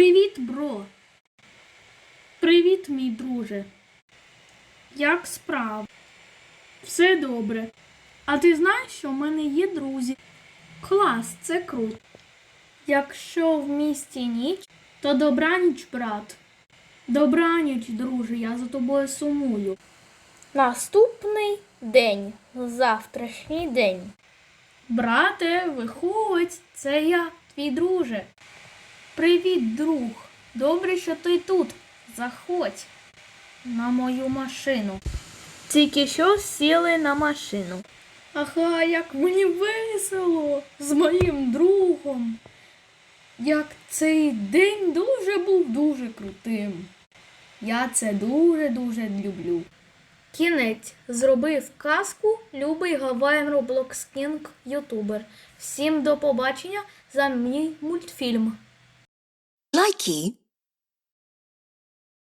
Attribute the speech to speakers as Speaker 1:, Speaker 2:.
Speaker 1: Привіт, бро. Привіт, мій друже. Як справа? Все добре. А ти знаєш, що в мене є друзі? Клас, це круто. Якщо в місті ніч, то добраніч, брат. Добраніч, друже, я за тобою сумую.
Speaker 2: Наступний день. Завтрашній день.
Speaker 1: Брате, виходь, це я, твій друже. Привіт, друг. Добре, що ти тут. Заходь на мою машину.
Speaker 2: Тільки що сіли на машину.
Speaker 1: Ага, як мені весело з моїм другом. Як цей день дуже був дуже крутим. Я це дуже-дуже люблю.
Speaker 2: Кінець зробив казку Любий Гавайєн Роблокс Кінг Ютубер. Всім до побачення за мій мультфільм.
Speaker 3: psyche